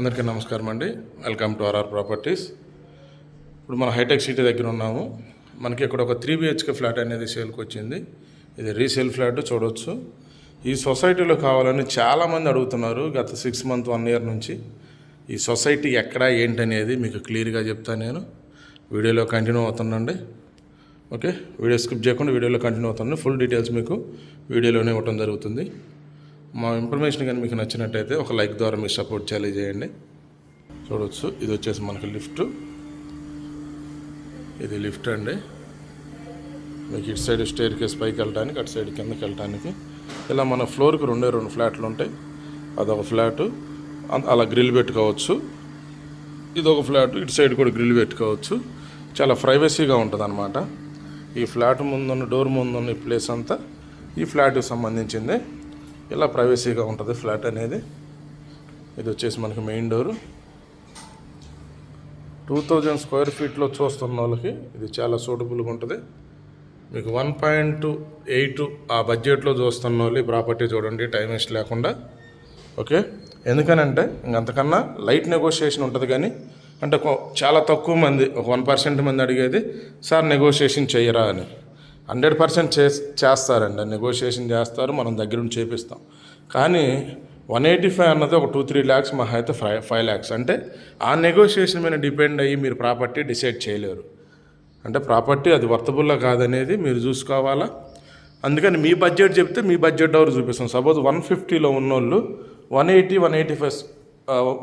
అందరికీ నమస్కారం అండి. Welcome to RR properties. ఇప్పుడు మన హైటెక్ సిటీ దగ్గర ఉన్నాము. మనకి ఇక్కడ ఒక త్రీ బిహెచ్కే ఫ్లాట్ అనేది సేల్కి వచ్చింది. ఇది రీసేల్ ఫ్లాట్ చూడవచ్చు ఈ సొసైటీలో కావాలని చాలామంది అడుగుతున్నారు గత సిక్స్ మంత్ వన్ ఇయర్ నుంచి. ఈ సొసైటీ ఎక్కడ ఏంటనేది మీకు క్లియర్గా చెప్తాను నేను. వీడియోలో కంటిన్యూ అవుతుందండి ఓకే? వీడియో స్కిప్ చేయకుండా వీడియోలో కంటిన్యూ అవుతుంది ఫుల్ డీటెయిల్స్ మీకు వీడియోలోనే ఇవ్వడం జరుగుతుంది. మా ఇన్ఫర్మేషన్ కానీ మీకు నచ్చినట్టయితే ఒక లైక్ ద్వారా మీరు సపోర్ట్ చేయాలి చేయండి. చూడవచ్చు ఇది వచ్చేసి మనకి లిఫ్ట్ ఇది లిఫ్ట్ అండి. మీకు ఇటు సైడ్ స్టేర్ కేస్ పైకి వెళ్ళడానికి అటు సైడ్ కిందకి వెళ్ళడానికి ఇలా మన ఫ్లోర్కి రెండే రెండు ఫ్లాట్లు ఉంటాయి. అదొక ఫ్లాటు అలా గ్రిల్ పెట్టుకోవచ్చు. ఇది ఒక ఫ్లాట్ ఇటు సైడ్ కూడా గ్రిల్ పెట్టుకోవచ్చు. చాలా ప్రైవసీగా ఉంటుంది అనమాట ఈ ఫ్లాట్ ముందున్న డోర్ ముందున్న ఈ ప్లేస్ అంతా ఈ ఫ్లాట్కి సంబంధించింది. ఇలా ప్రైవసీగా ఉంటుంది ఫ్లాట్ అనేది. ఇది వచ్చేసి మనకి main door two thousand square ఫీట్లో చూస్తున్న వాళ్ళకి ఇది చాలా సూటబుల్గా ఉంటుంది. మీకు వన్ పాయింట్ ఎయిట్ ఆ బడ్జెట్లో చూస్తున్న వాళ్ళు ఈ ప్రాపర్టీ చూడండి టైం వేస్ట్ లేకుండా. ఓకే? ఎందుకనంటే ఇంకంతకన్నా లైట్ నెగోషియేషన్ ఉంటుంది కానీ అంటే కొ- చాలా తక్కువ మంది ఒక వన్ పర్సెంట్ మంది అడిగేది సార్ నెగోషియేషన్ చేయరా అని. హండ్రెడ్ పర్సెంట్ చే చేస్తారండి. నెగోషియేషన్ చేస్తారు మనం దగ్గరుండి చేపిస్తాం. కానీ వన్ ఎయిటీ ఫైవ్ అన్నది ఒక టూ త్రీ ల్యాక్స్ మహా అయితే ఫైవ్ ఫైవ్ ల్యాక్స్. అంటే ఆ నెగోషియేషన్ మీద డిపెండ్ అయ్యి మీరు ప్రాపర్టీ డిసైడ్ చేయలేరు. అంటే ప్రాపర్టీ అది వర్తబుల్లా కాదనేది మీరు చూసుకోవాలా? అందుకని మీ బడ్జెట్ చెప్తే మీ బడ్జెట్ ఎవరు చూపిస్తాం. సపోజ్ వన్ ఫిఫ్టీలో ఉన్నోళ్ళు one eighty one eighty five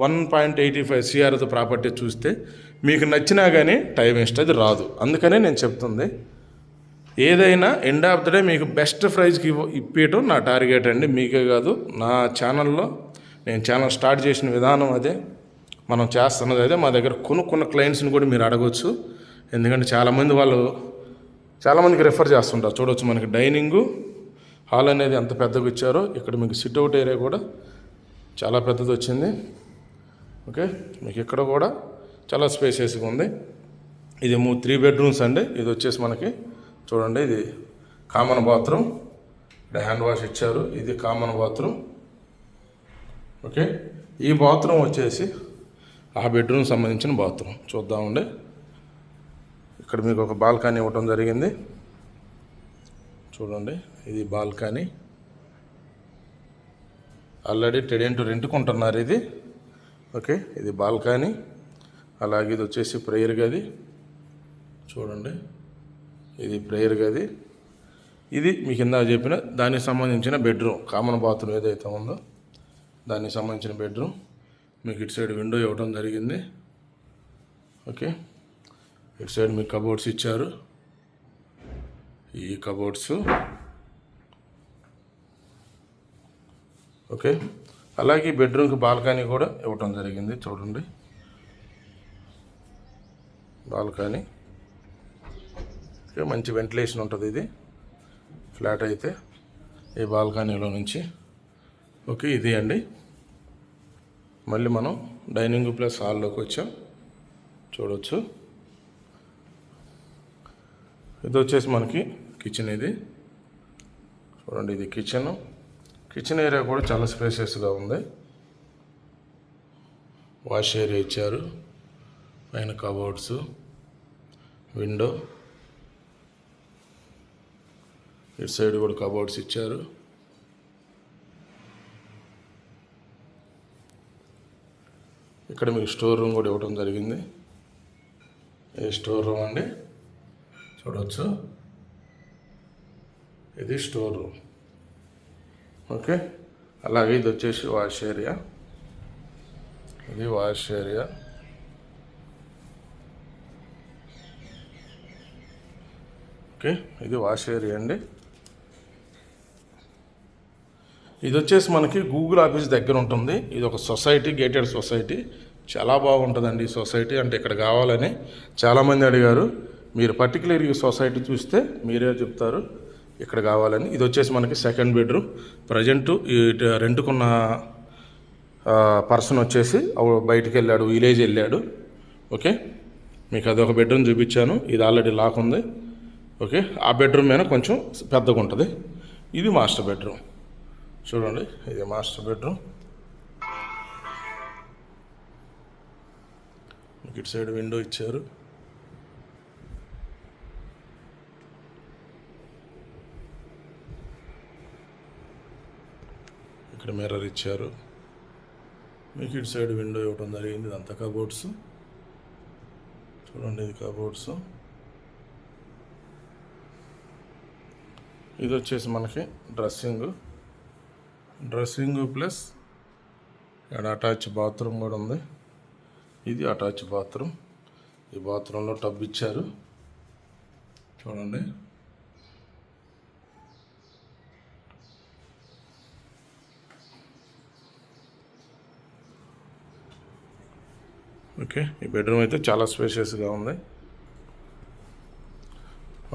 one point eighty five సిఆర్తో property చూస్తే మీకు నచ్చినా కానీ టైం వేస్ట్ అది రాదు. అందుకనే నేను చెప్తుంది. ఏదైనా ఎండ్ ఆఫ్ ద డే మీకు బెస్ట్ ప్రైజ్కి ఇప్పేయటం నా టార్గెట్ అండి. మీకే కాదు నా ఛానల్లో నేను ఛానల్ స్టార్ట్ చేసిన విధానం అదే. మనం చేస్తున్నది అదే. మా దగ్గర కొనుక్కున్న క్లయింట్స్ని కూడా మీరు అడగవచ్చు ఎందుకంటే చాలామంది వాళ్ళు చాలామందికి రెఫర్ చేస్తుంటారు. చూడవచ్చు మనకి డైనింగు హాల్ అనేది ఎంత పెద్దగా ఇచ్చారో. ఇక్కడ మీకు సిట్అవుట్ ఏరియా కూడా చాలా పెద్దది వచ్చింది. ఓకే? మీకు ఇక్కడ కూడా చాలా స్పేసెస్గా ఉంది. ఇది మూ త్రీ బెడ్రూమ్స్ అండి. ఇది వచ్చేసి మనకి చూడండి ఇది కామన్ బాత్రూమ్ ఇక్కడ హ్యాండ్ వాష్ ఇచ్చారు ఇది కామన్ బాత్రూమ్ ఓకే ఈ బాత్రూమ్ వచ్చేసి ఆ బెడ్రూమ్ సంబంధించిన బాత్రూమ్ చూద్దామండి. ఇక్కడ మీకు ఒక బాల్కనీ ఇవ్వటం జరిగింది. చూడండి ఇది బాల్కనీ ఆల్రెడీ టెడెంట్ రెంట్కుంటున్నారు ఇది. ఓకే ఇది బాల్కనీ అలాగే ఇది వచ్చేసి ప్రేయర్ గది. చూడండి. ఇది ప్రేయర్ గది. ఇది మీకు ఇందాక చెప్పిన దానికి సంబంధించిన బెడ్రూమ్ కామన్ బాత్రూమ్ ఏదైతే ఉందో దానికి సంబంధించిన బెడ్రూమ్ మీకు ఇటు సైడ్ విండో ఇవ్వడం జరిగింది. ఓకే ఇటు సైడ్ మీకు కబోర్డ్స్ ఇచ్చారు. ఈ కబోర్డ్స్ ఓకే అలాగే బెడ్రూమ్కి బాల్కనీ కూడా ఇవ్వటం జరిగింది. చూడండి. బాల్కనీ మంచి వెంటిలేషన్ ఉంటుంది ఇది. ఫ్లాట్ అయితే ఈ బాల్కనీలో నుంచి. ఓకే ఇది అండి. మళ్ళీ మనం డైనింగ్ ప్లస్ హాల్లోకి వచ్చాం. చూడవచ్చు ఇది వచ్చేసి మనకి కిచెన్ ఇది. చూడండి ఇది కిచెన్. కిచెన్ ఏరియా కూడా చాలా స్పేసెస్గా ఉంది. వాష్ ఏరియా ఇచ్చారు. పైన కబోర్డ్స్ విండో. ఇటు సైడ్ కూడా కబోర్డ్స్ ఇచ్చారు. ఇక్కడ మీకు స్టోర్ రూమ్ కూడా ఇవ్వడం జరిగింది. ఇది స్టోర్ రూమ్ అండి? చూడవచ్చు ఇది స్టోర్ రూమ్. ఓకే. అలాగే ఇది వచ్చేసి వాష్ ఏరియా. ఇది వాష్ ఏరియా. ఓకే. ఇది వాష్ ఏరియా అండి. ఇది వచ్చేసి మనకి గూగుల్ ఆఫీస్ దగ్గర ఉంటుంది ఇది ఒక సొసైటీ గేటెడ్ సొసైటీ. చాలా బాగుంటుందండి ఈ సొసైటీ. అంటే ఇక్కడ కావాలని చాలామంది అడిగారు. మీరు పర్టికులర్ ఈ సొసైటీ చూస్తే మీరే చెప్తారు. ఇక్కడ కావాలని. ఇది వచ్చేసి మనకి సెకండ్ బెడ్రూమ్. ప్రజెంట్ ఈ రెంట్కున్న పర్సన్ వచ్చేసి బయటికి వెళ్ళాడు విలేజ్ వెళ్ళాడు. ఓకే? మీకు అదొక బెడ్రూమ్ చూపించాను. ఇది ఆల్రెడీ లాక్ ఉంది. ఓకే? ఆ బెడ్రూమ్ మీద కొంచెం పెద్దగా ఉంటుంది ఇది మాస్టర్ బెడ్రూమ్. చూడండి ఇది మాస్టర్ బెడ్రూమ్. మీకు ఇటు సైడ్ విండో ఇచ్చారు. ఇక్కడ మిర్రర్ ఇచ్చారు. మీకు ఇటు సైడ్ విండో ఇవ్వడం జరిగింది ఇదంతా కబోర్డ్స్. చూడండి ఇది కబోర్డ్స్. ఇది వచ్చేసి మనకి డ్రెస్సింగ్. డ్రెస్సింగ్ ప్లస్ ఇక్కడ అటాచ్ బాత్రూమ్ కూడా ఉంది. ఇది అటాచ్ బాత్రూమ్. ఈ బాత్రూంలో టబ్ ఇచ్చారు. చూడండి. ఓకే ఈ బెడ్రూమ్ అయితే చాలా స్పేషియస్గా ఉంది.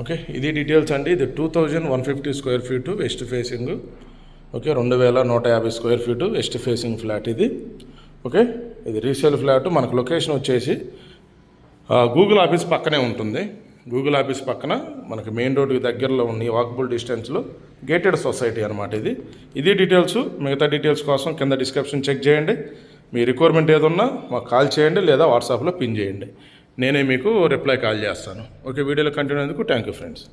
ఓకే ఇది డీటెయిల్స్ అండి. ఇది two thousand one fifty square feet west facing. Okay రెండు వేల నూట యాభై square feet west facing flat ఇది. ఓకే ఇది రీసేల్ ఫ్లాట్. మనకు లొకేషన్ వచ్చేసి గూగుల్ ఆఫీస్ పక్కనే ఉంటుంది. గూగుల్ ఆఫీస్ పక్కన మనకి మెయిన్ రోడ్కి దగ్గరలో ఉన్న వాకబుల్ డిస్టెన్స్లో గేటెడ్ సొసైటీ అనమాట ఇది. ఇది డీటెయిల్స్ మిగతా డీటెయిల్స్ కోసం కింద డిస్క్రిప్షన్ చెక్ చేయండి. మీ రిక్వైర్మెంట్ ఏదన్నా మాకు కాల్ చేయండి లేదా వాట్సాప్లో పిన్ చేయండి. నేనే మీకు రిప్లై కాల్ చేస్తాను. ఓకే వీడియోలో కంటిన్యూ అయ్యేందుకు థ్యాంక్ యూ ఫ్రెండ్స్.